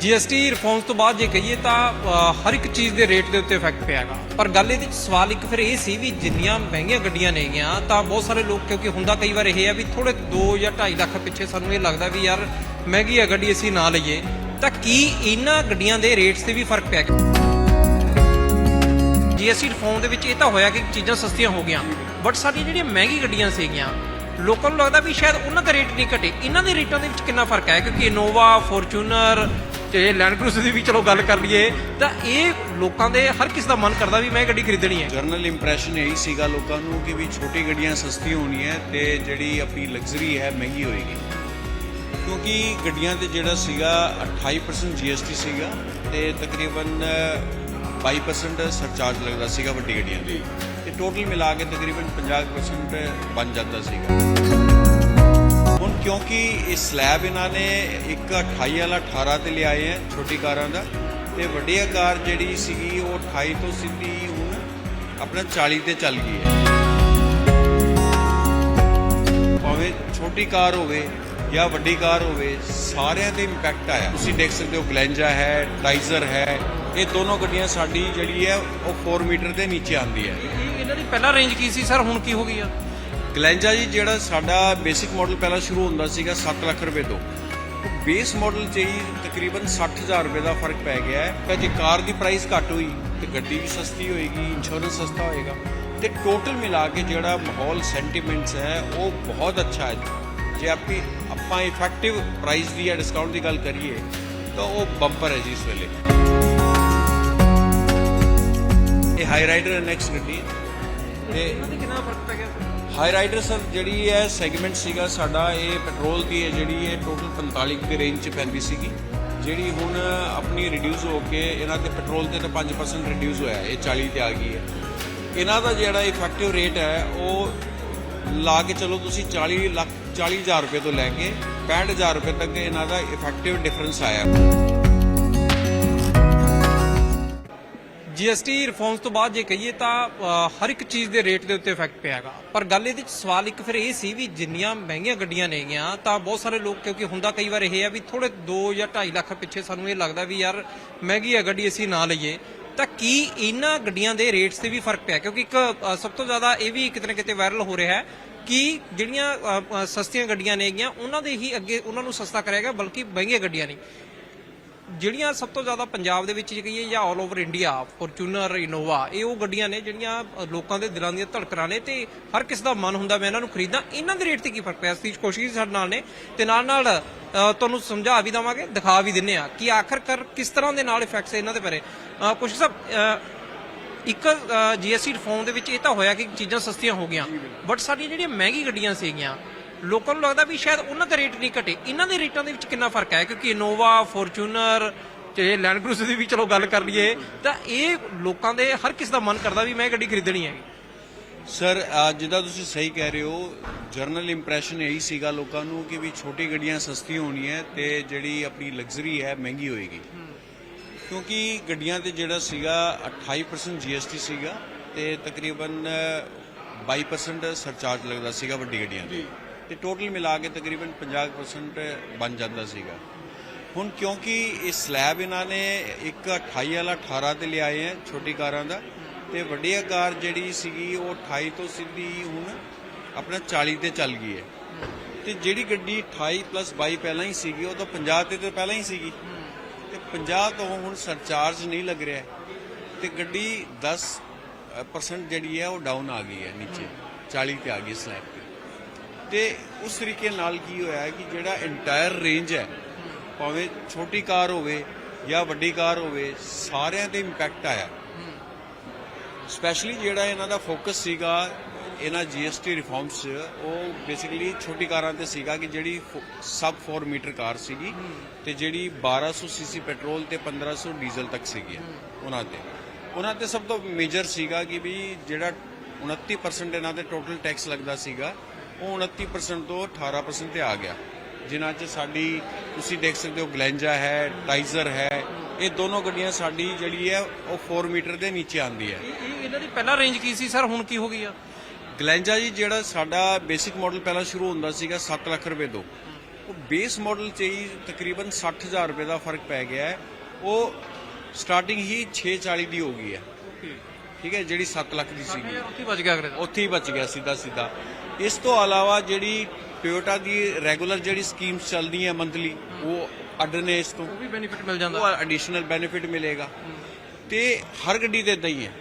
GST reforms ਤੋਂ ਬਾਅਦ ਜੇ ਕਹੀਏ ਤਾਂ ਹਰ ਇੱਕ ਚੀਜ਼ ਦੇ ਰੇਟ ਦੇ ਉੱਤੇ ਇਫੈਕਟ ਪਿਆ ਪਿਆਗਾ। ਪਰ ਗੱਲ ਇਹਦੇ ਵਿੱਚ ਸਵਾਲ ਇੱਕ ਫਿਰ ਇਹ ਸੀ ਵੀ ਜਿੰਨੀਆਂ ਮਹਿੰਗੀਆਂ ਗੱਡੀਆਂ ਨੇਗੀਆਂ, ਤਾਂ ਬਹੁਤ ਸਾਰੇ ਲੋਕ, ਕਿਉਂਕਿ ਹੁੰਦਾ ਕਈ ਵਾਰ ਇਹ ਆ ਵੀ ਥੋੜੇ 2 ਜਾਂ 2.5 ਲੱਖ ਪਿੱਛੇ ਸਾਨੂੰ ਇਹ ਲੱਗਦਾ ਵੀ ਯਾਰ ਮਹਿੰਗੀ ਆ ਗੱਡੀ ਅਸੀਂ ਨਾ ਲਈਏ। ਤਾਂ ਕੀ ਇਹਨਾਂ ਗੱਡੀਆਂ ਦੇ ਰੇਟਸ ਤੇ ਵੀ ਫ਼ਰਕ ਪਿਆ ਗਿਆ? ਜੀਐਸਟੀ ਰਿਫਾਰਮ ਦੇ ਵਿੱਚ ਇਹ ਤਾਂ ਹੋਇਆ ਕਿ ਚੀਜ਼ਾਂ ਸਸਤੀਆਂ ਹੋ ਗਈਆਂ। ਬਟ ਸਾਡੀਆਂ ਜਿਹੜੀਆਂ ਮਹਿੰਗੀ ਗੱਡੀਆਂ ਸੀਗੀਆਂ, ਲੋਕਾਂ ਨੂੰ ਲੱਗਦਾ ਵੀ ਸ਼ਾਇਦ ਉਹਨਾਂ ਦਾ ਰੇਟ ਨਹੀਂ ਘਟੇ। ਇਹਨਾਂ ਦੇ ਰੇਟਾਂ ਦੇ ਵਿੱਚ ਕਿੰਨਾ ਫ਼ਰਕ ਹੈ? ਕਿਉਂਕਿ ਇਨੋਵਾ ਫੋਰਚੂਨਰ ਤੇ ਲੈਂਡ ਕਰੂਜ਼ਰ ਦੀ ਵੀ ਚਲੋ ਗੱਲ ਕਰ ਲਈਏ, ਤਾਂ ਇਹ ਲੋਕਾਂ ਦੇ ਹਰ ਕਿਸ ਦਾ ਮਨ ਕਰਦਾ ਵੀ ਮੈਂ ਇਹ ਗੱਡੀ ਖਰੀਦਣੀ ਹੈ। ਜਨਰਲ ਇੰਪ੍ਰੈਸ਼ਨ ਇਹੀ ਸੀਗਾ ਲੋਕਾਂ ਨੂੰ ਕਿ ਵੀ ਛੋਟੀ ਗੱਡੀਆਂ ਸਸਤੀ ਹੋਣੀ ਹੈ ਤੇ ਜਿਹੜੀ ਆਪਣੀ ਲਗਜ਼ਰੀ ਹੈ ਮਹਿੰਗੀ ਹੋਏਗੀ। ਕਿਉਂਕਿ ਗੱਡੀਆਂ ਤੇ ਜਿਹੜਾ ਸੀਗਾ 28% GST ਸੀਗਾ ਤੇ ਤਕਰੀਬਨ 22% ਸਰਚਾਰਜ ਲੱਗਦਾ ਸੀਗਾ ਵੱਡੀ ਗੱਡੀਆਂ ਤੇ। ਤੇ ਟੋਟਲ ਮਿਲਾ ਕੇ ਤਕਰੀਬਨ 50% ਬਣ ਜਾਂਦਾ ਸੀਗਾ। ਕਿਉਂਕਿ ਇਹ ਸਲੈਬ ਇਹਨਾਂ ਨੇ ਇੱਕ 28 ਵਾਲਾ 18 ਤੇ ਲਿਆਏ ਹੈ ਛੋਟੀ ਕਾਰਾਂ ਦਾ। ਤੇ ਵੱਡੀ ਕਾਰ ਜਿਹੜੀ ਸੀਗੀ, ਉਹ 28 ਤੋਂ ਸਿੱਧੀ ਹੁਣ ਆਪਣਾ 40 ਤੇ ਚੱਲ ਗਈ ਹੈ। ਭਾਵੇਂ ਛੋਟੀ ਕਾਰ ਹੋਵੇ ਜਾਂ ਵੱਡੀ ਕਾਰ ਹੋਵੇ, ਸਾਰਿਆਂ ਤੇ ਇੰਪੈਕਟ ਆਇਆ। ਤੁਸੀਂ ਦੇਖ ਸਕਦੇ ਹੋ ਗਲੈਂਜਾ ਹੈ, ਟਾਈਜ਼ਰ ਹੈ, ਇਹ ਦੋਨੋਂ ਗੱਡੀਆਂ ਸਾਡੀ ਜਿਹੜੀ ਹੈ, ਉਹ 4 ਮੀਟਰ ਦੇ ਨੀਚੇ ਆਉਂਦੀ ਹੈ। ਇਹਨਾਂ ਦੀ ਪਹਿਲਾ ਰੇਂਜ ਕੀ ਸੀ? ਸਰ, ਹੁਣ ਕੀ ਹੋ ਗਈ ਆ? ਗਲੈਂਜਾ ਜੀ, ਜਿਹੜਾ ਸਾਡਾ ਬੇਸਿਕ ਮਾਡਲ ਪਹਿਲਾਂ ਸ਼ੁਰੂ ਹੁੰਦਾ ਸੀਗਾ 7 ਲੱਖ ਰੁਪਏ ਤੋਂ। ਬੇਸ ਮਾਡਲ 'ਚ ਹੀ ਤਕਰੀਬਨ 60000 ਰੁਪਏ ਦਾ ਫ਼ਰਕ ਪੈ ਗਿਆ ਹੈ। ਤਾਂ ਜੇ ਕਾਰ ਦੀ ਪ੍ਰਾਈਸ ਘੱਟ ਹੋਈ, ਤੇ ਗੱਡੀ ਵੀ ਸਸਤੀ ਹੋਏਗੀ ਇੰਸ਼ੋਰੈਂਸ ਸਸਤਾ ਹੋਏਗਾ। ਤੇ ਟੋਟਲ ਮਿਲਾ ਕੇ ਜਿਹੜਾ ਮਾਹੌਲ ਸੈਂਟੀਮੈਂਟਸ ਹੈ, ਉਹ ਬਹੁਤ ਅੱਛਾ ਹੈ। ਜੇ ਆਪੀ, ਆਪਾਂ ਇਫੈਕਟਿਵ ਪ੍ਰਾਈਸ ਦੀ ਜਾਂ ਡਿਸਕਾਊਂਟ ਦੀ ਗੱਲ ਕਰੀਏ, ਤਾਂ ਉਹ ਬੰਪਰ ਹੈ ਜੀ ਇਸ ਵੇਲੇ। ਇਹ ਹਾਈ ਰਾਈਡਰ ਨੈਕਸਟ ਗੱਡੀ। ਤੇ ਕਿੰਨਾ ਫ਼ਰਕ ਪੈ ਗਿਆ? ਹਾਈ ਰਾਈਡਰ ਸਰ, ਜਿਹੜੀ ਹੈ ਸੈਗਮੈਂਟ ਸੀਗਾ ਸਾਡਾ, ਇਹ ਪੈਟਰੋਲ ਦੀ ਹੈ ਜਿਹੜੀ ਇਹ ਟੋਟਲ 45 ਦੇ ਰੇਂਜ 'ਚ ਪੈਂਦੀ ਸੀਗੀ। ਜਿਹੜੀ ਹੁਣ ਆਪਣੀ ਰਿਡਿਊਸ ਹੋ ਕੇ ਇਹਨਾਂ ਤੇ ਪੈਟਰੋਲ ਤੇ ਤਾਂ 5% ਰਿਡਿਊਸ ਹੋਇਆ, ਇਹ 40 ਤੇ ਆ ਗਈ ਹੈ। ਇਹਨਾਂ ਦਾ ਜਿਹੜਾ ਇਫੈਕਟਿਵ ਰੇਟ ਹੈ, ਉਹ ਲਾ ਕੇ ਚਲੋ ਤੁਸੀਂ 40 ਲੱਖ 40000 ਰੁਪਏ ਤੋਂ ਲੈ ਕੇ 65000 ਰੁਪਏ ਤੱਕ ਇਹਨਾਂ ਦਾ ਇਫੈਕਟਿਵ ਡਿਫਰੈਂਸ ਆਇਆ। ਜੀਐਸਟੀ ਰਿਫਾਰਮਸ ਤੋਂ ਬਾਅਦ ਜੇ ਕਹੀਏ ਤਾਂ ਹਰ ਇੱਕ ਚੀਜ਼ ਦੇ ਰੇਟ ਦੇ ਉੱਤੇ ਇਫੈਕਟ ਪਿਆਗਾ। ਪਰ ਗੱਲ ਇਹਦੇ ਵਿੱਚ ਸਵਾਲ ਇੱਕ ਫਿਰ ਇਹ ਸੀ ਵੀ ਜਿੰਨੀਆਂ ਮਹਿੰਗੀਆਂ ਗੱਡੀਆਂ ਨੇਗੀਆਂ, ਤਾਂ ਬਹੁਤ ਸਾਰੇ ਲੋਕ, ਕਿਉਂਕਿ ਹੁੰਦਾ ਕਈ ਵਾਰ ਇਹ ਆ ਵੀ ਥੋੜੇ 2 ਜਾਂ 2.5 ਲੱਖ ਪਿੱਛੇ ਸਾਨੂੰ ਇਹ ਲੱਗਦਾ ਵੀ ਯਾਰ ਮਹਿੰਗੀ ਆ ਗੱਡੀ ਅਸੀਂ ਨਾ ਲਈਏ। ਤਾਂ ਕੀ ਇਹਨਾਂ ਗੱਡੀਆਂ ਦੇ ਰੇਟਸ ਤੇ ਵੀ ਫ਼ਰਕ ਪਿਆ? ਕਿਉਂਕਿ ਇੱਕ ਸਭ ਤੋਂ ਜ਼ਿਆਦਾ ਇਹ ਵੀ ਕਿਤੇ ਨਾ ਕਿਤੇ ਵਾਇਰਲ ਹੋ ਰਿਹਾ ਹੈ ਕਿ ਜਿਹੜੀਆਂ ਸਸਤੀਆਂ ਗੱਡੀਆਂ ਨੇਗੀਆਂ, ਉਹਨਾਂ ਦੇ ਹੀ ਅੱਗੇ ਉਹਨਾਂ ਨੂੰ ਸਸਤਾ ਕਰਿਆ ਗਿਆ, ਬਲਕਿ ਮਹਿੰਗੀਆਂ ਗੱਡੀਆਂ ਨਹੀਂ। ਜਿਹੜੀਆਂ ਸਭ ਤੋਂ ਜ਼ਿਆਦਾ ਪੰਜਾਬ ਦੇ ਵਿੱਚ ਕਹੀਏ ਜਾਂ all over India Fortuner Innova ਇਹ ਉਹ ਗੱਡੀਆਂ ਨੇ ਜਿਹੜੀਆਂ ਲੋਕਾਂ ਦੇ ਦਿਲਾਂ ਦੀਆਂ ਧੜਕਣਾਂ ਨੇ ਤੇ ਹਰ ਕਿਸ ਦਾ ਮਨ ਹੁੰਦਾ ਮੈਂ ਇਹਨਾਂ ਨੂੰ ਖਰੀਦਾਂ ਇਹਨਾਂ ਦੇ ਰੇਟ ਤੇ ਕੀ ਫ਼ਰਕ ਪਿਆ? ਸਤੀਸ਼ ਕੋਸ਼ਿਸ਼ ਸਾਡੇ ਨਾਲ ਨੇ ਤੇ ਨਾਲ ਨਾਲ ਤੁਹਾਨੂੰ ਸਮਝਾ ਵੀ ਦਵਾਂਗੇ ਦਿਖਾ ਵੀ ਦਿੰਨੇ ਆ ਕਿ ਆਖਰਕਾਰ ਕਿਸ ਤਰ੍ਹਾਂ ਦੇ ਨਾਲ ਇਫੈਕਟਸ ਇਹਨਾਂ ਦੇ ਪਰੇ ਕੋਸ਼ਿਸ਼ ਸਾਹਿਬ ਅ, ਇੱਕ ਜੀਐਸਟੀ ਰਿਫਾਰਮ ਦੇ ਵਿੱਚ ਇਹ ਤਾਂ ਹੋਇਆ ਕਿ ਚੀਜ਼ਾਂ ਸਸਤੀਆਂ ਹੋ ਗਈਆਂ ਬਟ ਸਾਡੀਆਂ ਜਿਹੜੀਆਂ ਮਹਿੰਗੀ ਗੱਡੀਆਂ ਸੀਗੀਆਂ ਲੋਕਾਂ ਨੂੰ ਲੱਗਦਾ ਵੀ ਸ਼ਾਇਦ ਉਹਨਾਂ ਦੇ ਰੇਟ ਨਹੀਂ ਘਟੇ। ਇਹਨਾਂ ਦੇ ਰੇਟਾਂ ਦੇ ਵਿੱਚ ਕਿੰਨਾ ਫ਼ਰਕ ਹੈ? ਕਿਉਂਕਿ ਇਨੋਵਾ ਫੋਰਚੂਨਰ ਤੇ ਲੈਂਡ ਕਰੂਜ਼ਰ ਦੀ ਵੀ ਚਲੋ ਗੱਲ ਕਰ ਲਈਏ, ਤਾਂ ਇਹ ਲੋਕਾਂ ਦੇ ਹਰ ਕਿਸ ਦਾ ਮਨ ਕਰਦਾ ਵੀ ਮੈਂ ਇਹ ਗੱਡੀ ਖਰੀਦਣੀ ਹੈਗੀ। ਸਰ ਜਿੱਦਾਂ ਤੁਸੀਂ ਸਹੀ ਕਹਿ ਰਹੇ ਹੋ ਜਰਨਲ ਇੰਪ੍ਰੈਸ਼ਨ ਇਹੀ ਸੀਗਾ ਲੋਕਾਂ ਨੂੰ ਕਿ ਵੀ ਛੋਟੀ ਗੱਡੀਆਂ ਸਸਤੀ ਹੋਣੀ ਹੈ ਤੇ ਜਿਹੜੀ ਆਪਣੀ ਲਗਜ਼ਰੀ ਹੈ, ਮਹਿੰਗੀ ਹੋਏਗੀ। ਕਿਉਂਕਿ ਗੱਡੀਆਂ ਤੇ ਜਿਹੜਾ ਸੀਗਾ 28% GST ਸੀਗਾ ਤੇ ਤਕਰੀਬਨ 22% ਸਰਚਾਰਜ ਲੱਗਦਾ ਸੀਗਾ ਵੱਡੀ ਗੱਡੀਆਂ ਤੇ। ਤੇ ਟੋਟਲ ਮਿਲਾ ਕੇ ਤਕਰੀਬਨ 50% ਬਣ ਜਾਂਦਾ ਸੀਗਾ। ਹੁਣ ਕਿਉਂਕਿ ਇਹ ਸਲੈਬ ਇਹਨਾਂ ਨੇ ਇੱਕ 28 ਵਾਲਾ 18 ਤੇ ਲਿਆਏ ਹੈ ਛੋਟੀ ਕਾਰਾਂ ਦਾ, ਤੇ ਵੱਡੀ ਕਾਰ ਜਿਹੜੀ ਸੀਗੀ ਉਹ 28 ਤੋਂ ਸਿੱਧੀ ਹੁਣ ਆਪਣਾ 40 ਤੇ ਚੱਲ ਗਈ ਹੈ। ਤੇ ਜਿਹੜੀ ਗੱਡੀ 28 ਪਲੱਸ 22 ਪਹਿਲਾਂ ਹੀ ਸੀਗੀ, ਉਹ ਤਾਂ 50 ਤੇ ਤਾਂ ਪਹਿਲਾਂ ਹੀ ਸੀਗੀ। ਤੇ 50 ਤੋਂ ਹੁਣ ਸਰਚਾਰਜ ਨਹੀਂ ਲੱਗ ਰਿਹਾ। ਤੇ ਗੱਡੀ 10 ਪਰਸੈਂਟ ਜਿਹੜੀ ਹੈ ਉਹ ਡਾਊਨ ਆ ਗਈ ਹੈ ਨੀਚੇ 40 ਤੇ ਆ ਗਈ ਸਲੈਬ ਤੇ ਉਸ ਤਰੀਕੇ ਨਾਲ ਕੀ ਹੋਇਆ ਹੈ ਕਿ ਜਿਹੜਾ ਇੰਟਾਇਰ ਰੇਂਜ ਹੈ, ਭਾਵੇਂ ਛੋਟੀ ਕਾਰ ਹੋਵੇ ਜਾਂ ਵੱਡੀ ਕਾਰ ਹੋਵੇ, ਸਾਰਿਆਂ ਤੇ ਇੰਪੈਕਟ ਆਇਆ। ਸਪੈਸ਼ਲੀ ਜਿਹੜਾ ਇਹਨਾਂ ਦਾ ਫੋਕਸ ਸੀਗਾ, ਇਹਨਾਂ GST ਰਿਫਾਰਮਸ 'ਚ ਉਹ ਬੇਸਿਕਲੀ ਛੋਟੀ ਕਾਰਾਂ ਤੇ ਸੀਗਾ ਕਿ ਜਿਹੜੀ ਸਬ 4 ਮੀਟਰ ਕਾਰ ਸੀਗੀ ਤੇ ਜਿਹੜੀ 1200 ਸੀਸੀ ਪੈਟਰੋਲ ਤੇ 1500 ਡੀਜ਼ਲ ਤੱਕ ਸੀਗੀ ਉਹਨਾਂ ਤੇ। ਉਹਨਾਂ ਤੇ ਸਭ ਤੋਂ ਮੇਜਰ ਸੀਗਾ ਕਿ ਵੀ ਜਿਹੜਾ 29% ਇਹਨਾਂ ਤੇ ਟੋਟਲ ਟੈਕਸ ਲੱਗਦਾ ਸੀਗਾ। ਉਹ 29% ਤੋਂ 18% ਤੇ ਆ ਗਿਆ। ਜਿਨ੍ਹਾਂ 'ਚ ਸਾਡੀ ਤੁਸੀਂ ਦੇਖ ਸਕਦੇ ਹੋ ਗਲੈਂਜਾ ਹੈ ਟਾਈਜ਼ਰ ਹੈ ਇਹ ਦੋਨੋਂ ਗੱਡੀਆਂ ਸਾਡੀ ਜਿਹੜੀ ਹੈ ਉਹ 4 ਮੀਟਰ ਦੇ ਨੀਚੇ ਆਉਂਦੀ ਹੈ। ਇਹ ਇਹਨਾਂ ਦੀ ਪਹਿਲਾ ਰੇਂਜ ਕੀ ਸੀ ਸਰ? ਹੁਣ ਕੀ ਹੋ ਗਈ ਆ? ਗਲੈਂਜਾ ਜੀ ਜਿਹੜਾ ਸਾਡਾ ਬੇਸਿਕ ਮਾਡਲ ਪਹਿਲਾਂ ਸ਼ੁਰੂ ਹੁੰਦਾ ਸੀਗਾ 7 ਲੱਖ ਰੁਪਏ ਤੋਂ। ਉਹ ਬੇਸ ਮਾਡਲ 'ਚ ਹੀ ਤਕਰੀਬਨ 60000 ਰੁਪਏ ਦਾ ਫ਼ਰਕ ਪੈ ਗਿਆ ਹੈ। ਉਹ ਸਟਾਰਟਿੰਗ ਹੀ 640 ਦੀ ਹੋ ਗਈ ਹੈ। ਠੀਕ ਹੈ ਜਿਹੜੀ 7 ਲੱਖ ਦੀ ਸੀਗੀ। ਉੱਥੇ ਵੱਜ ਗਿਆ ਅਗਰੇ ਉੱਥੇ ਹੀ ਬਚ ਗਿਆ ਸਿੱਧਾ ਸਿੱਧਾ। ਇਸ ਤੋਂ ਇਲਾਵਾ ਜਿਹੜੀ ਟੋਯੋਟਾ ਦੀ ਰੈਗੂਲਰ ਜਿਹੜੀ ਸਕੀਮਸ ਚੱਲਦੀਆਂ ਮੰਥਲੀ ਉਹ ਅੱਡ ਨੇ ਇਸ ਤੋਂ। ਉਹ ਵੀ ਬੈਨੀਫਿਟ ਮਿਲ ਜਾਂਦਾ। ਉਹ ਐਡੀਸ਼ਨਲ ਬੈਨੀਫਿਟ ਮਿਲੇਗਾ। ਤੇ ਹਰ ਗੱਡੀ ਤੇ ਇਦਾਂ ਹੀ ਹੈ।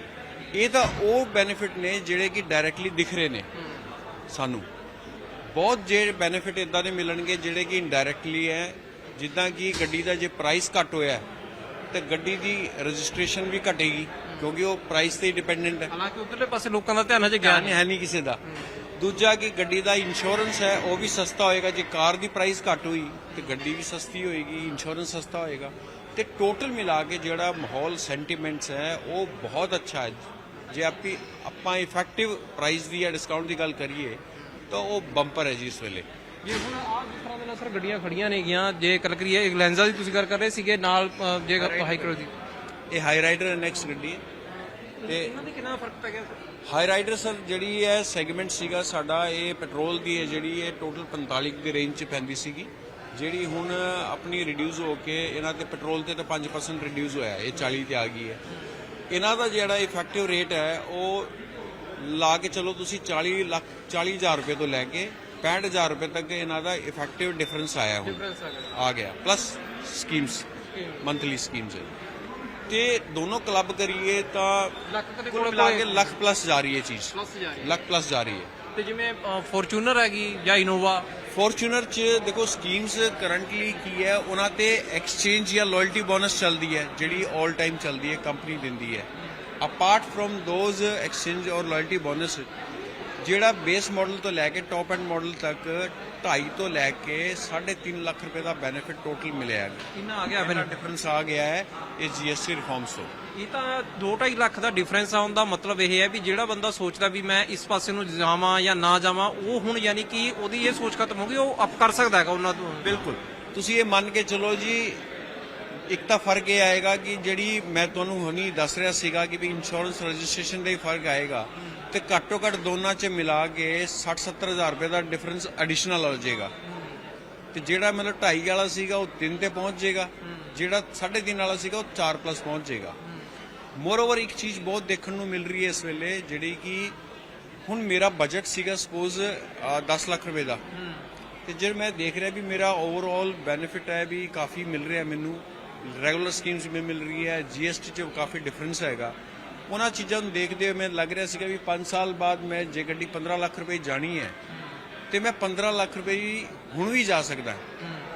ਇਹ ਤਾਂ ਉਹ ਬੈਨੀਫਿਟ ਨੇ ਜਿਹੜੇ ਕਿ ਡਾਇਰੈਕਟਲੀ ਦਿਖ ਰਹੇ ਨੇ ਸਾਨੂੰ। ਬਹੁਤ ਜਿਹੜੇ ਬੈਨੀਫਿਟ ਇਦਾਂ ਦੇ ਮਿਲਣਗੇ ਜਿਹੜੇ ਕਿ ਇਨਡਾਇਰੈਕਟਲੀ ਹੈ। ਜਿੱਦਾਂ ਕਿ ਗੱਡੀ ਦਾ ਜੇ ਪ੍ਰਾਈਸ ਘੱਟ ਹੋਇਆ ਤੇ ਗੱਡੀ ਦੀ ਰਜਿਸਟ੍ਰੇਸ਼ਨ ਵੀ ਘਟੇਗੀ ਕਿਉਂਕਿ ਉਹ ਪ੍ਰਾਈਸ ਤੇ ਡਿਪੈਂਡੈਂਟ ਹੈ। ਹਾਲਾਂਕਿ ਉਧਰਲੇ ਪਾਸੇ ਲੋਕਾਂ ਦਾ ਧਿਆਨ ਹਜੇ ਗਿਆ ਧਿਆਨ ਨਹੀਂ ਹੈ ਨਹੀਂ ਕਿਸੇ ਦਾ। ਦੂਜਾ ਕਿ ਗੱਡੀ ਦਾ ਇੰਸ਼ੋਰੈਂਸ ਹੈ ਉਹ ਵੀ ਸਸਤਾ ਹੋਏਗਾ। ਜੇ ਕਾਰ ਦੀ ਪ੍ਰਾਈਸ ਘੱਟ ਹੋਈ ਤੇ ਗੱਡੀ ਵੀ ਸਸਤੀ ਹੋਏਗੀ ਇੰਸ਼ੋਰੈਂਸ ਸਸਤਾ ਹੋਏਗਾ। ਤੇ ਟੋਟਲ ਮਿਲਾ ਕੇ ਜਿਹੜਾ ਮਾਹੌਲ ਸੈਂਟੀਮੈਂਟਸ ਹੈ ਉਹ ਬਹੁਤ ਅੱਛਾ ਹੈ। ਜੇ ਆਪੀ ਆਪਾਂ ਇਫੈਕਟਿਵ ਪ੍ਰਾਈਸ ਦੀ ਜਾਂ ਡਿਸਕਾਊਂਟ ਦੀ ਗੱਲ ਕਰੀਏ ਤਾਂ ਉਹ ਬੰਪਰ ਹੈ ਜੀ ਇਸ ਵੇਲੇ। ਜੇ ਹੁਣ ਆਹ ਜਿਸ ਤਰ੍ਹਾਂ ਦੇ ਨਾਲ ਸਰ ਗੱਡੀਆਂ ਖੜੀਆਂ ਨੇਗੀਆਂ ਜੇ ਗੱਲ ਕਰੀਏ ਇਗਲੈਂਜ਼ਾ ਦੀ ਤੁਸੀਂ ਗੱਲ ਕਰ ਰਹੇ ਸੀਗੇ ਨਾਲ ਅ, ਜੇ ਹਾਈ ਕਰੋ ਦੀ। ਇਹ ਹਾਈ ਰਾਈਡਰ ਨੈਕਸਟ ਗੱਡੀ। ਹੈ ਤੇ ਇਹਨਾਂ ਦੇ ਕਿੰਨਾ ਫ਼ਰਕ ਪੈ ਗਿਆ ਸਰ? ਹਾਈ ਰਾਈਡਰ ਸਰ ਜਿਹੜੀ ਹੈ ਸੈਗਮੈਂਟ ਸੀਗਾ ਸਾਡਾ ਇਹ ਪੈਟਰੋਲ ਦੀ ਹੈ ਜਿਹੜੀ ਇਹ ਟੋਟਲ 45 ਦੀ ਰੇਂਜ 'ਚ ਪੈਂਦੀ ਸੀਗੀ। ਜਿਹੜੀ ਹੁਣ ਆਪਣੀ ਰਿਡਿਊਸ ਹੋ ਕੇ ਇਹਨਾਂ ਤੇ ਪੈਟਰੋਲ ਤੇ ਤਾਂ 5% ਰਿਡਿਊਸ ਹੋਇਆ ਹੈ, ਇਹ 40 ਤੇ ਆ ਗਈ ਹੈ। ਇਹਨਾਂ ਦਾ ਜਿਹੜਾ ਇਫੈਕਟਿਵ ਰੇਟ ਹੈ ਉਹ ਲਾ ਕੇ ਚਲੋ ਤੁਸੀਂ 40 ਲੱਖ 40000 ਰੁਪਏ ਤੋਂ ਲੈ ਕੇ 65000 ਰੁਪਏ ਤੱਕ ਇਹਨਾਂ ਦਾ ਇਫੈਕਟਿਵ ਡਿਫਰੈਂਸ ਆਇਆ ਹੁਣ। ਡਿਫਰੈਂਸ ਆ ਗਿਆ। ਪਲੱਸ ਸਕੀਮਸ ਮੰਥਲੀ ਸਕੀਮਸ ਹੈ। ਤੇ ਦੋਨੋਂ ਕਲੱਬ ਕਰੀਏ ਤਾਂ ਲੱਖ ਕੁੱਲ ਮਿਲਾ ਕੇ ਲੱਖ ਪਲੱਸ ਜਾ ਰਹੀ ਹੈ ਚੀਜ਼। ਲੱਖ ਪਲੱਸ ਜਾ ਰਹੀ ਹੈ। ਤੇ ਜਿਵੇਂ ਫੋਰਚੂਨਰ ਹੈਗੀ ਜਾਂ ਇਨੋਵਾ ਫੋਰਚੂਨਰ ਚ ਦੇਖੋ ਸਕੀਮਸ ਕਰੰਟਲੀ ਕੀ ਹੈ? ਉਹਨਾਂ ਤੇ ਐਕਸਚੇਂਜ ਜਾਂ ਲਾਇਲਟੀ ਬੋਨਸ ਚੱਲਦੀ ਹੈ ਜਿਹੜੀ 올 ਟਾਈਮ ਚੱਲਦੀ ਹੈ ਕੰਪਨੀ ਦਿੰਦੀ ਹੈ। ਅਪਾਰਟ ਫਰਮ ਦੋਜ਼ ਐਕਸਚੇਂਜ ਔਰ ਲਾਇਲਟੀ ਬੋਨਸ ਜਿਹੜਾ ਬੇਸ ਮਾਡਲ ਤੋਂ ਲੈ ਕੇ ਟੌਪ ਐਂਡ ਮਾਡਲ ਤੱਕ 2.5 ਤੋਂ ਲੈ ਕੇ 3.5 ਲੱਖ ਰੁਪਏ ਦਾ ਬੈਨੀਫਿਟ ਟੋਟਲ ਮਿਲਿਆ ਹੈ। ਕਿੰਨਾ ਆ ਗਿਆ ਫਿਰ? ਡਿਫਰੈਂਸ ਆ ਗਿਆ ਹੈ ਇਹ ਜੀਐਸਟੀ ਰਿਫਾਰਮਸ ਤੋਂ। ਇਹ ਤਾਂ 2.5 ਲੱਖ ਦਾ ਡਿਫਰੈਂਸ ਆਉਣ ਦਾ ਮਤਲਬ ਇਹ ਹੈ ਵੀ ਜਿਹੜਾ ਬੰਦਾ ਸੋਚਦਾ ਵੀ ਮੈਂ ਇਸ ਪਾਸੇ ਨੂੰ ਜਾਵਾਂ ਜਾਂ ਨਾ ਜਾਵਾਂ ਉਹ ਹੁਣ ਯਾਨੀ ਕਿ ਉਹਦੀ ਇਹ ਸੋਚ ਖਤਮ ਹੋ ਗਈ ਉਹ ਅਪ ਕਰ ਸਕਦਾ ਹੈਗਾ ਉਹਨਾਂ ਤੋਂ। ਬਿਲਕੁਲ। ਤੁਸੀਂ ਇਹ ਮੰਨ ਕੇ ਚਲੋ ਜੀ ਇੱਕ ਤਾਂ ਫ਼ਰਕ ਇਹ ਆਏਗਾ ਕਿ ਜਿਹੜੀ ਮੈਂ ਤੁਹਾਨੂੰ ਹੁਣੀ ਦੱਸ ਰਿਹਾ ਸੀਗਾ ਕਿ ਵੀ ਇੰਸ਼ੋਰੈਂਸ ਰਜਿਸਟ੍ਰੇਸ਼ਨ ਦਾ ਹੀ ਫ਼ਰਕ ਆਏਗਾ, ਤੇ ਘੱਟੋ ਘੱਟ ਦੋਨਾਂ 'ਚ ਮਿਲਾ ਕੇ 60 70000 ਰੁਪਏ ਦਾ ਡਿਫਰੈਂਸ ਐਡੀਸ਼ਨਲ ਹੋ ਜਾਏਗਾ। ਤੇ ਜਿਹੜਾ ਮਤਲਬ 2.5 ਵਾਲਾ ਸੀਗਾ ਉਹ 3 ਤੇ ਪਹੁੰਚ ਜਾਏਗਾ, ਜਿਹੜਾ 3.5 ਵਾਲਾ ਸੀਗਾ ਉਹ 4 ਪਲੱਸ ਪਹੁੰਚ ਜਾਏਗਾ। ਮੋਰਓਵਰ ਇੱਕ ਚੀਜ਼ ਬਹੁਤ ਦੇਖਣ ਨੂੰ ਮਿਲ ਰਹੀ ਹੈ ਇਸ ਵੇਲੇ, ਜਿਹੜੀ ਕਿ ਹੁਣ ਮੇਰਾ ਬਜਟ ਸੀਗਾ ਸਪੋਜ਼ 10 ਲੱਖ ਰੁਪਏ ਦਾ। ਤੇ ਜੇ ਮੈਂ ਦੇਖ ਰਿਹਾ ਵੀ ਮੇਰਾ ਓਵਰਆਲ ਬੈਨੀਫਿਟ ਹੈ ਵੀ ਕਾਫੀ ਮਿਲ ਰਿਹਾ ਮੈਨੂੰ ਰੈਗੂਲਰ ਸਕੀਮਸ ਵੀ ਮਿਲ ਰਹੀ ਹੈ ਜੀਐਸਟੀ 'ਚ ਕਾਫੀ ਡਿਫਰੈਂਸ ਹੈਗਾ। ਉਹਨਾਂ ਚੀਜ਼ਾਂ ਨੂੰ ਦੇਖਦੇ ਹੋਏ ਮੈਨੂੰ ਲੱਗ ਰਿਹਾ ਸੀਗਾ ਵੀ 5 ਸਾਲ ਬਾਅਦ ਮੈਂ ਜੇ ਗੱਡੀ 15 ਲੱਖ ਰੁਪਏ ਜਾਣੀ ਹੈ ਤੇ ਮੈਂ 15 ਲੱਖ ਰੁਪਏ ਹੀ ਹੁਣ ਵੀ ਜਾ ਸਕਦਾ।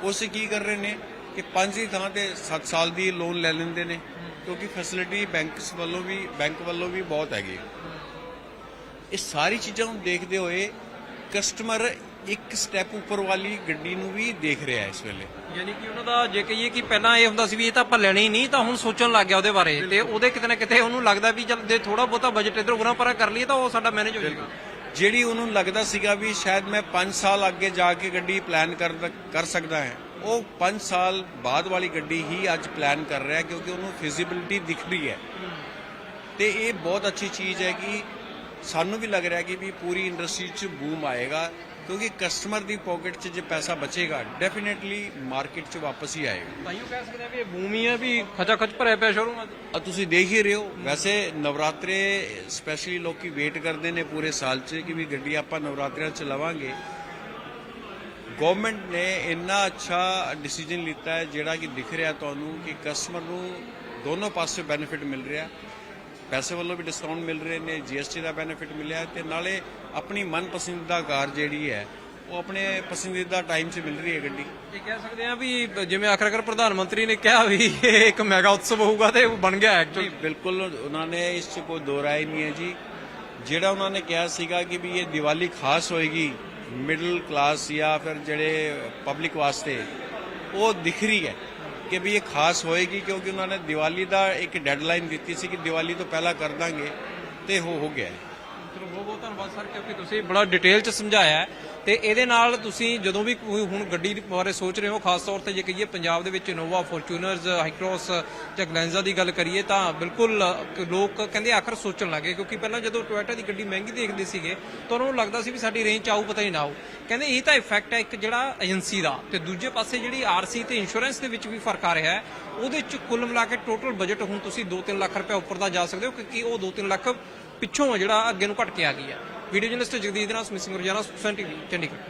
ਉਸ ਕੀ ਕਰ ਰਹੇ ਨੇ ਕਿ 5 ਦੀ ਥਾਂ ਤੇ 7 ਸਾਲ ਦੀ ਲੋਨ ਲੈ ਲੈਂਦੇ ਨੇ ਕਿਉਂਕਿ ਫੈਸਿਲਿਟੀ ਬੈਂਕਸ ਵੱਲੋਂ ਵੀ ਬੈਂਕ ਵੱਲੋਂ ਵੀ ਬਹੁਤ ਹੈਗੀ ਇਹ ਸਾਰੀ ਚੀਜ਼ਾਂ ਨੂੰ ਦੇਖਦੇ ਹੋਏ ਕਸਟਮਰ ਇੱਕ ਸਟੈਪ ਉੱਪਰ ਵਾਲੀ ਗੱਡੀ ਨੂੰ ਵੀ ਦੇਖ ਰਿਹਾ ਹੈ ਇਸ ਵੇਲੇ। ਯਾਨੀ ਕਿ ਉਹਨਾਂ ਦਾ ਜੇ ਕਹੀਏ ਕਿ ਪਹਿਲਾਂ ਇਹ ਹੁੰਦਾ ਸੀ ਵੀ ਇਹ ਤਾਂ ਆਪਾਂ ਲੈਣੀ ਨਹੀਂ ਤਾਂ ਹੁਣ ਸੋਚਣ ਲੱਗ ਗਿਆ ਉਹਦੇ ਬਾਰੇ। ਤੇ ਉਹਦੇ ਕਿਤੇ ਨਾ ਕਿਤੇ ਉਹਨੂੰ ਲੱਗਦਾ ਵੀ ਚੱਲ ਜੇ ਥੋੜਾ ਬਹੁਤਾ ਬਜਟ ਇਧਰ ਉਰਾਂ ਪਰਾਂ ਕਰ ਲਈਏ ਤਾਂ ਉਹ ਸਾਡਾ ਮੈਨੇਜ ਹੋ ਜਾਏਗਾ। ਜਿਹੜੀ ਉਹਨੂੰ ਲੱਗਦਾ ਸੀਗਾ ਵੀ ਸ਼ਾਇਦ ਮੈਂ 5 ਸਾਲ ਅੱਗੇ ਜਾ ਕੇ ਗੱਡੀ ਪਲਾਨ ਕਰ ਕਰ ਸਕਦਾ ਹੈ ਉਹ 5 ਸਾਲ ਬਾਅਦ ਵਾਲੀ ਗੱਡੀ ਹੀ ਅੱਜ ਪਲਾਨ ਕਰ ਰਿਹਾ ਕਿਉਂਕਿ ਉਹਨੂੰ ਫਿਜ਼ੀਬਿਲਿਟੀ ਦਿਖ ਰਹੀ ਹੈ। ਤੇ ਇਹ ਬਹੁਤ ਅੱਛੀ ਚੀਜ਼ ਹੈ ਕਿ ਸਾਨੂੰ ਵੀ ਲੱਗ ਰਿਹਾ ਕਿ ਵੀ ਪੂਰੀ ਇੰਡਸਟਰੀ 'ਚ ਬੂਮ ਆਏਗਾ। ਕਿਉਂਕਿ ਕਸਟਮਰ ਦੀ ਪਾਕਟ 'ਚ ਜੇ ਪੈਸਾ ਬਚੇਗਾ ਡੈਫੀਨਿਟਲੀ ਮਾਰਕੀਟ 'ਚ ਵਾਪਸ ਹੀ ਆਏਗਾ। ਤਾਈਓ ਕਹਿ ਸਕਦੇ ਆ ਵੀ ਇਹ ਭੂਮੀ ਹੈ ਵੀ ਖਚਾ ਖਚ ਭਰਿਆ ਪਿਆ ਸ਼ੋਰੂਮ ਆ। ਤੁਸੀਂ ਦੇਖ ਹੀ ਰਹੇ ਹੋ ਵੈਸੇ ਨਵਰਾਤਰੇ ਸਪੈਸ਼ਲੀ ਲੋਕੀ ਵੇਟ ਕਰਦੇ ਨੇ ਪੂਰੇ ਸਾਲ 'ਚ ਕਿ ਵੀ ਗੱਡੀ ਆਪਾਂ ਨਵਰਾਤਰਿਆਂ 'ਚ ਲਵਾਂਗੇ। ਗਵਰਨਮੈਂਟ ਨੇ ਇੰਨਾ ਅੱਛਾ ਡਿਸੀਜਨ ਲਿੱਤਾ ਹੈ ਜਿਹੜਾ ਕਿ ਦਿਖ ਰਿਹਾ ਤੁਹਾਨੂੰ ਕਿ ਕਸਟਮਰ ਨੂੰ ਦੋਨੋਂ ਪਾਸੇ ਬੈਨੀਫਿਟ ਮਿਲ ਰਿਹਾ। ਪੈਸੇ ਵੱਲੋਂ ਵੀ ਡਿਸਕਾਊਂਟ ਮਿਲ ਰਹੇ ਨੇ ਜੀਐਸਟੀ ਦਾ ਬੈਨੀਫਿਟ ਮਿਲਿਆ ਤੇ ਨਾਲੇ ਆਪਣੀ ਮਨਪਸੰਦੀਦਾ ਕਾਰ ਜਿਹੜੀ ਹੈ ਉਹ ਆਪਣੇ ਪਸੰਦੀਦਾ ਟਾਈਮ 'ਚ ਮਿਲ ਰਹੀ ਹੈ ਗੱਡੀ। ਇਹ ਕਹਿ ਸਕਦੇ ਆ ਵੀ ਜਿਵੇਂ ਆਖਰਕਾਰ ਪ੍ਰਧਾਨ ਮੰਤਰੀ ਨੇ ਕਿਹਾ ਵੀ ਇਹ ਇੱਕ ਮੈਗਾ ਉਤਸਵ ਹੋਊਗਾ ਤੇ ਉਹ ਬਣ ਗਿਆ ਐਕਚੁਅਲੀ ਬਿਲਕੁਲ ਉਹਨਾਂ ਨੇ ਇਸ 'ਚ ਕੋਈ ਦੋ ਰਾਏ ਨਹੀਂ ਹੈ ਜੀ। ਜਿਹੜਾ ਉਹਨਾਂ ਨੇ ਕਿਹਾ ਸੀਗਾ ਕਿ ਵੀ ਇਹ ਦੀਵਾਲੀ ਖਾਸ ਹੋਏਗੀ ਮਿਡਲ ਕਲਾਸ ਜਾਂ ਫਿਰ ਜਿਹੜੇ ਪਬਲਿਕ ਵਾਸਤੇ ਉਹ ਦਿਖ ਰਹੀ ਹੈ। ਕਿ ਵੀ ਇਹ ਖਾਸ ਹੋਏਗੀ ਕਿਉਂਕਿ ਉਹਨਾਂ ਨੇ ਦੀਵਾਲੀ ਦਾ ਇੱਕ ਡੈਡਲਾਈਨ ਦਿੱਤੀ ਸੀ ਕਿ ਦੀਵਾਲੀ ਤੋਂ ਪਹਿਲਾਂ ਕਰ ਦਾਂਗੇ ਤੇ ਹੋ ਹੋ ਗਿਆ ਚਲੋ ਬਹੁਤ ਬਹੁਤ ਧੰਨਵਾਦ ਸਰ, ਕਿਉਂਕਿ ਤੁਸੀਂ ਬੜਾ ਡਿਟੇਲ ਚ ਸਮਝਾਇਆ ਹੈ ਤੇ ਇਹਦੇ ਨਾਲ ਤੁਸੀਂ ਜਦੋਂ ਵੀ ਕੋਈ ਹੁਣ ਗੱਡੀ ਬਾਰੇ ਸੋਚ ਰਹੇ ਹੋ, ਖਾਸ ਤੌਰ ਤੇ ਜੇ ਕਹੀਏ ਪੰਜਾਬ ਦੇ ਵਿੱਚ ਇਨੋਵਾ ਫੋਰਚੂਨਰਸ ਹਾਈਕ੍ਰੋਸ ਜਾਂ ਗਲੈਂਜ਼ਾ ਦੀ ਗੱਲ ਕਰੀਏ ਤਾਂ ਬਿਲਕੁਲ ਲੋਕ ਕਹਿੰਦੇ ਆਖਰ ਸੋਚਣ ਲੱਗੇ ਕਿਉਂਕਿ ਪਹਿਲਾਂ ਜਦੋਂ ਟੋਇਟਾ ਦੀ ਗੱਡੀ ਮਹਿੰਗੀ ਦੇਖਦੇ ਸੀਗੇ, ਤਾਂ ਉਹਨਾਂ ਨੂੰ ਲੱਗਦਾ ਸੀ ਵੀ ਸਾਡੀ ਰੇਂਜ 'ਚ ਆਊ, ਪਤਾ ਹੀ ਨਾ ਆਊ। ਕਹਿੰਦੇ ਇਹ ਤਾਂ ਇਫੈਕਟ ਹੈ ਇੱਕ ਜਿਹੜਾ ਏਜੰਸੀ ਦਾ ਤੇ ਦੂਜੇ ਪਾਸੇ ਜਿਹੜੀ ਆਰਸੀ ਤੇ ਇੰਸ਼ੋਰੈਂਸ ਦੇ ਵਿੱਚ ਵੀ ਫ਼ਰਕ ਆ ਰਿਹਾ ਹੈ, ਉਹਦੇ 'ਚ ਕੁੱਲ ਮਿਲਾ ਕੇ ਟੋਟਲ ਬਜਟ ਹੁਣ ਤੁਸੀਂ 2-3 ਲੱਖ ਰੁਪਏ ਉੱਪਰ ਦਾ ਜਾ ਸਕਦੇ ਹੋ, ਕਿਉਂਕਿ ਉਹ 2-3 ਲੱਖ ਪਿੱਛੋਂ ਜਿਹੜਾ ਅੱਗੇ ਨੂੰ ਘਟ ਕੇ ਆ ਗਈ ਹੈ ਵੀਡੀਓ ਜਰਨਲਿਸਟ ਜਗਦੀਸ਼ ਦੇ ਨਾਲ ਸਮਿਸਿੰਗ ਰੋਜ਼ਾਨਾ ਸੁਖਸਨ ਚੰਡੀਗੜ੍ਹ।